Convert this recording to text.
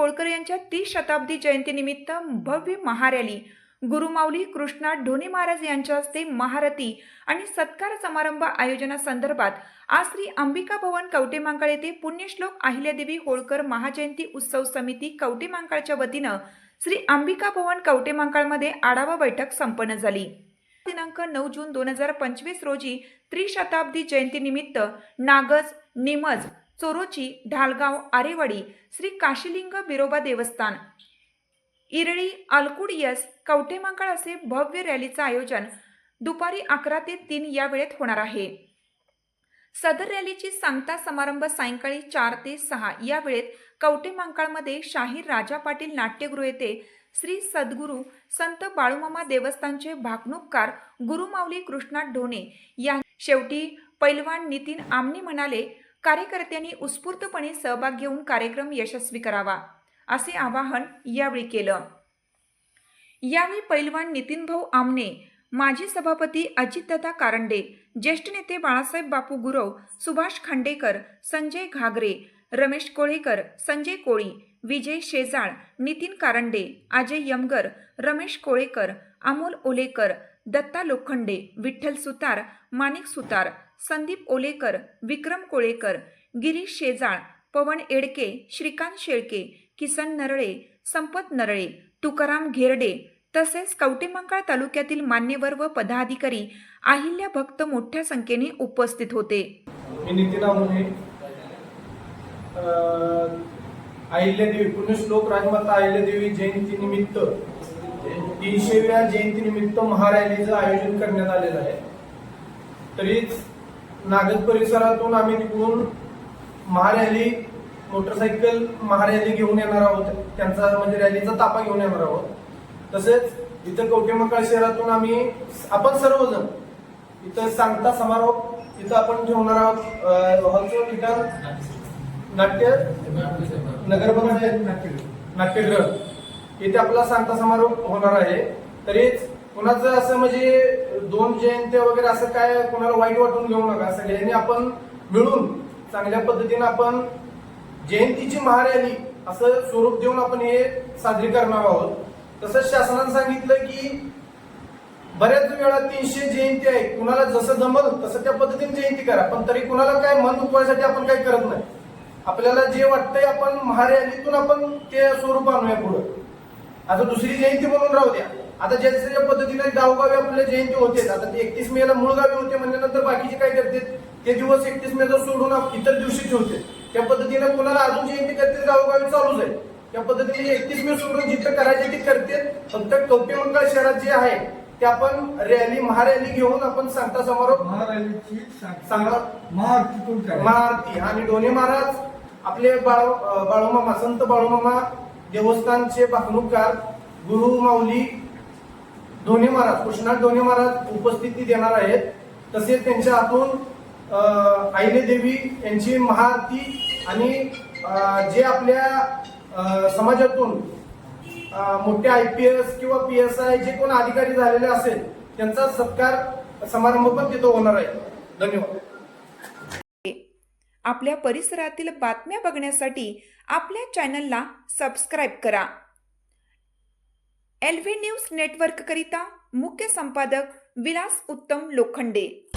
होळकर यांच्या तीस शताब्दी जयंतीनिमित्त भव्य महारॅली. गुरुमाऊली कृष्णा ढोणे महाराज यांच्या हस्ते महारथी आणि सत्कार समारंभ आयोजनासंदर्भात आज श्री अंबिका भवन कवटेमांकाळ येथे पुण्यश्लोक अहिल्यादेवी होळकर महाजयंती उत्सव समिती कवटेमांकाळच्या वतीनं श्री अंबिका भवन कवटेमांकाळमध्ये आढावा बैठक संपन्न झाली. दिनांक नऊ जून दोन हजार पंचवीस रोजी त्रिशताब्दी जयंतीनिमित्त नागज निमज चोरोची ढालगाव आरेवाडी श्री काशीलिंग बिरोबा देवस्थान. इरळी अलकुडियस कवटेमांकाळ असे भव्य रॅलीचं आयोजन दुपारी अकरा ते तीन या वेळेत होणार आहे. सदर रॅलीची सांगता समारंभ सायंकाळी चार ते सहा या वेळेत कवटेमांकाळमध्ये शाहीर राजा पाटील नाट्यगृह येथे श्री सद्गुरू संत बाळूमामा देवस्थानचे भागणूककार गुरुमाऊली कृष्णा ढोणे या शेवटी पैलवान नितीन आमने म्हणाले कार्यकर्त्यांनी उत्स्फूर्तपणे सहभाग घेऊन कार्यक्रम यशस्वी करावा असे आवाहन यावेळी केलं. यावेळी पैलवान नितीन भाऊ आमने माजी सभापती अजितदादा कारंडे ज्येष्ठ नेते बाळासाहेब बापू गुरव सुभाष खांडेकर संजय घागरे रमेश कोळेकर संजय कोळी विजय शेजाळ नितीन कारंडे अजय यमगर रमेश कोळेकर अमोल ओलेकर दत्ता लोखंडे विठ्ठल सुतार माणिक सुतार संदीप ओलेकर विक्रम कोळेकर गिरीश शेजाळ पवन एडके श्रीकांत शेळके किसन नरळे संपत नरळे तुकाराम घेरडे तसेच कवटेमंकाळ तालुक्यातील मान्यवर व पदाधिकारी अहिल्या भक्त मोठ्या संख्येने उपस्थित होते. मी नितीन आहुने अहिल्यादेवी पुण्यश्लोक राजमाता अहिल्यादेवी जयंती निमित्त तीनशेव्या जयंती निमित्त महारॅलीचं आयोजन करण्यात आलेलं आहे. तरीच नागद परिसरातून आम्ही तिकडून महारॅली मोटरसायकल महारॅली घेऊन येणार आहोत. त्यांचा म्हणजे रॅलीचा तापा घेऊन येणार आहोत. तसेच इथं कवटेमकाळ शहरातून आम्ही आपण सर्वजण इथं सांगता समारोप इथं आपण ठेवणार आहोत. हॉलचं ठिकाण नाट्य नगर नाट्यगृह. इथे आपला सांगता समारोप होणार आहे. तरीच कुणाचं असं म्हणजे दोन जयंत्या वगैरे असं काय कुणाला वाईट वाटून घेऊ नका. सगळ्यांनी आपण मिळून चांगल्या पद्धतीने आपण जयंतीची महारॅली असं स्वरूप देऊन आपण हे साजरी करणार आहोत. तसंच शासनानं सांगितलं की बऱ्याच वेळा तीनशे जयंती आहे. कुणाला जसं जमल तसं त्या पद्धतीने जयंती करा. पण तरी कुणाला काय मन दुखवायसाठी आपण काही करत नाही. आपल्याला जे वाटतंय आपण महारॅलीतून आपण ते स्वरूप आणूया पुढं. आता दुसरी जयंती म्हणून राहू द्या. आता ज्या ज्या पद्धतीने गावगावी आपल्या जयंती होते. आता ते एकतीस मेला मूळ गावी होते म्हणल्यानंतर बाकीचे काय करते ते दिवस एकतीस मेला सोडून आप- इतर दिवशी ठेवते त्या पद्धतीने कुणाला अजून जयंती करते गावगावी चालूच आहे. त्या पद्धतीने एकतीस मे सोडून जिथं करायचे ते करते फक्त कवटेमंकाळ शहरात जे आहे ते आपण रॅली महारॅली घेऊन आपण सांगता समारोप महाराजांची सांगा. महाआरतीतून करा महाआरती. आणि डोने महाराज आपले बाळ बाळूमामा संत बाळूमामा देवस्थानचे भागणूककार गुरु माऊली दोन्ही महाराज कृष्णा दोन्ही महाराज उपस्थिती देणार आहेत. तसेच त्यांच्या हातून आईने देवी यांची महाआरती आणि जे आपल्या समाजातून मोठे आय पी एस किंवा पी एस आय जे कोण अधिकारी झालेले असेल त्यांचा सत्कार समारंभ पण तिथं होणार आहे. धन्यवाद. आपल्या परिसरातील बातम्या बघण्यासाठी आपल्या चॅनलला सबस्क्राईब करा. एल व्ही न्यूज नेटवर्ककरिता मुख्य संपादक विलास उत्तम लोखंडे.